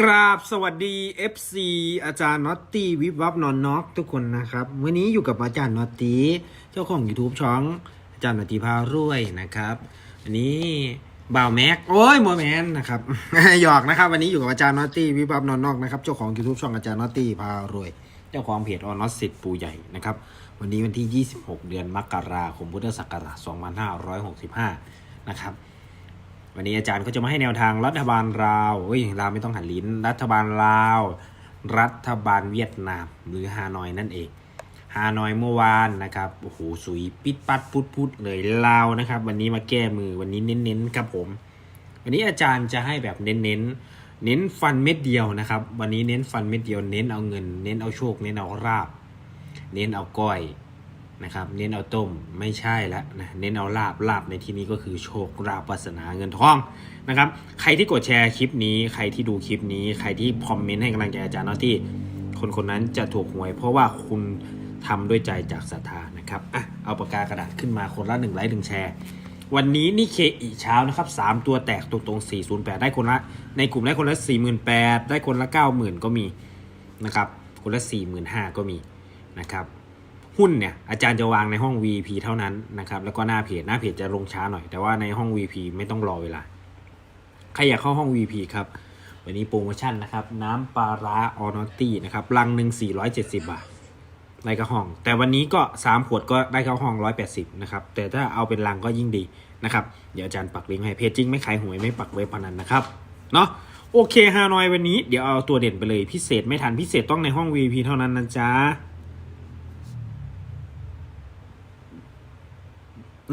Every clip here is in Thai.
กราบสวัสดี FC อาจารย์น็อตตี้วิบวับนอนน็อกทุกคนนะครับ วันนี้อยู่กับอาจารย์น็อตตี้เจ้าของ YouTube ช่องอาจารย์น็อตตี้พารวยนะครับอันนี้บ่าวแม็กโอ้ยโมแมนนะครับหยอกนะครับวันนี้อยู่กับอาจารย์น็อตตี้วิบวับนอนน็อกนะครับเจ้าของ YouTube ช่องอาจารย์น็อตตี้พารวย เจ้าของเพจออนน็อตสิทธิ์ปูใหญ่นะครับวันนี้วันที่ 26 เดือนมกราคมพุทธศักราช2565นะครับ วันนี้อาจารย์ก็จะมาให้แนวทางรัฐบาลลาวเอ้ยลาวไม่ต้องหันลิ้น รัฐบาลลาว รัฐบาลเวียดนาม หรือฮานอยนั่นเองฮานอยเมื่อวานนะครับโอ้โหสุยปิดปัดพุดพุดเลยลาวนะครับ วันนี้มาแก้มือวันนี้เน้นๆครับผม วันนี้อาจารย์จะให้แบบเน้นๆเน้นฟันเม็ดเดียวนะครับ วันนี้เน้นฟันเม็ดเดียว เน้นเอาเงิน เน้นเอาโชค เน้นเอาราบ เน้นเอาก้อย นะครับ เน้นเอาต้มไม่ใช่ละนะเน้นเอาลาบลาบในที่นี้ก็คือโชคลาภวาสนาเงินทองนะครับ ใครที่กดแชร์คลิปนี้ ใครที่ดูคลิปนี้ ใครที่คอมเมนต์ให้กำลังใจอาจารย์นอตตี้คนคนนั้นจะถูกหวย เพราะว่าคุณทำด้วยใจจากศรัทธานะครับอะเอาปากกากระดาษขึ้นมาคนละหนึ่งไลค์หนึ่งแชร์ วันนี้นี่เคอีเช้านะครับสามตัวแตกตรงๆ408 ได้คนละ ในกลุ่มได้คนละ 48,000 ได้คนละ 90,000 ก็มีนะครับ คนละ 45,000 ก็มีนะครับ หุ้นเนี่ยอาจารย์จะวางในห้อง VP เท่านั้นนะครับแล้วก็หน้าเพจหน้าเพจจะลงช้าหน่อย แต่ว่าในห้อง VP ไม่ต้องรอเวลาใครอยากเข้าห้อง VP ครับวันนี้โปรโมชั่นนะครับน้ำปลาร้าออนอตตี้นะครับลังหนึ่ง470 บาทในกระห้อง แต่วันนี้ก็ 3 ขวดก็ได้เข้าห้อง 180นะครับแต่ถ้าเอาเป็นลังก็ยิ่งดีนะครับเดี๋ยวอาจารย์ปักลิงก์ให้เพจจริงไม่ขายหวยไม่ปักเว็บพนันนะครับเนาะโอเคฮานอยวันนี้เดี๋ยวเอาตัวเด่นไปเลยพิเศษไม่ทันพิเศษต้องในห้อง VP เท่านั้นนะจ๊ะ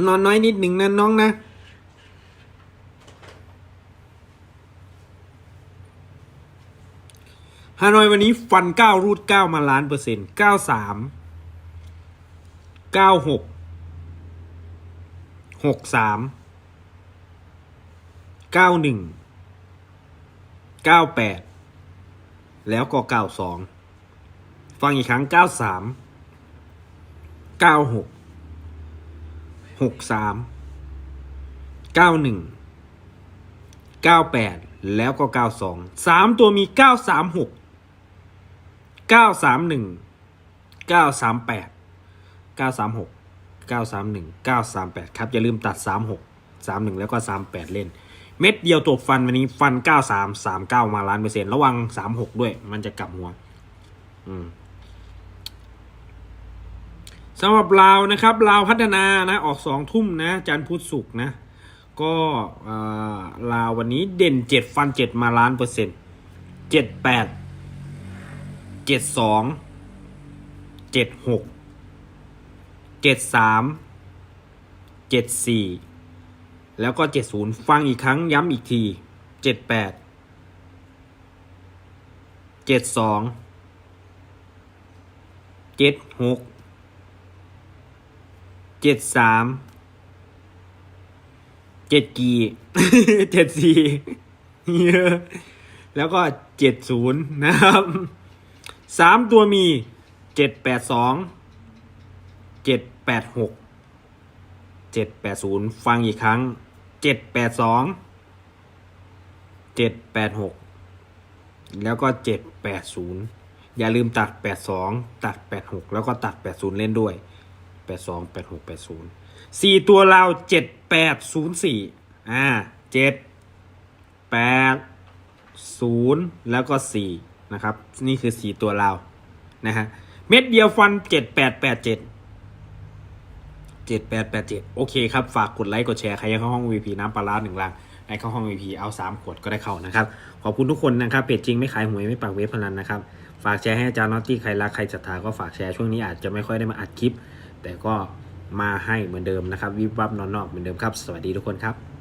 นอนน้อยนิดหนึ่งนะน้องนะ ฮานอยวันนี้ฟันเก้ารูดเก้ามาล้านเปอร์เซ็นต์เก้าสามเก้าหกหกสามเก้าหนึ่งเก้าแปดแล้วก็เก้าสองฟังอีกครั้งเก้าสามเก้าหก หกสามเก้าหนึ่งเก้าแปดแล้วก็เก้าสองสามตัวมีเก้าสามหกเก้าสามหนึ่งเก้าสามแปดเก้าสามหกเก้าสามหนึ่งเก้าสามแปดครับ อย่าลืมตัดสามหกสามหนึ่งแล้วก็สามแปดเล่น เม็ดเดียวตัวฟันวันนี้ฟันเก้าสามสามเก้ามาล้านเปอร์เซ็นต์ระวังสามหกด้วย มันจะกลับหัว อืม สำหรับลาวนะครับลาวพัฒนานะออกสองทุ่มนะจันพุธศุกร์นะก็ลาววันนี้เด่นเจ็ดฟันเจ็ดมาล้านเปอร์เซ็นต์เจ็ดแปดเจ็ดสองเจ็ดหกเจ็ดสามเจ็ดสี่แล้วก็เจ็ดศูนย์ฟังอีกครั้งย้ำอีกทีเจ็ดแปดเจ็ดสองเจ็ดหก เจ็ดสามเจ็ดกีเจ็ดสี่แล้วก็เจ็ดศูนย์นะครับสามตัวมีเจ็ดแปดสองเจ็ดแปดหกเจ็ดแปดศูนย์ฟังอีกครั้งเจ็ดแปดสองเจ็ดแปดหกแล้วก็เจ็ดแปดศูนย์อย่าลืมตัดแปดสองตัดแปดหกแล้วก็ตัดแปดศูนย์เล่นด้วย แปดสองแปดหกแปดศูนย์สี่ตัวเราเจ็ดแปดศูนย์สี่อ่าเจ็ดแปดศูนย์แล้วก็สี่นะครับ นี่คือสี่ตัวเรานะฮะเม็ดเดียวฟันเจ็ดแปดแปดเจ็ดเจ็ดแปดแปดเจ็ดโอเคครับ ฝากกดไลค์กดแชร์ใครอยากเข้าห้อง VP น้ำปลาร้าหนึ่งลังในเข้าห้อง VP เอาสามขวดก็ได้เข้านะครับ ขอบคุณทุกคนนะครับเพจจริงไม่ขายหวยไม่ปักเว็บพนันนะครับ ฝากแชร์ให้อาจารย์น็อตตี้ใครรักใครศรัทธาก็ฝากแชร์ช่วงนี้อาจจะไม่ค่อยได้มาอัดคลิป แต่ก็มาให้เหมือนเดิมนะครับวิบวับนอนนอกเหมือนเดิมครับ สวัสดีทุกคนครับ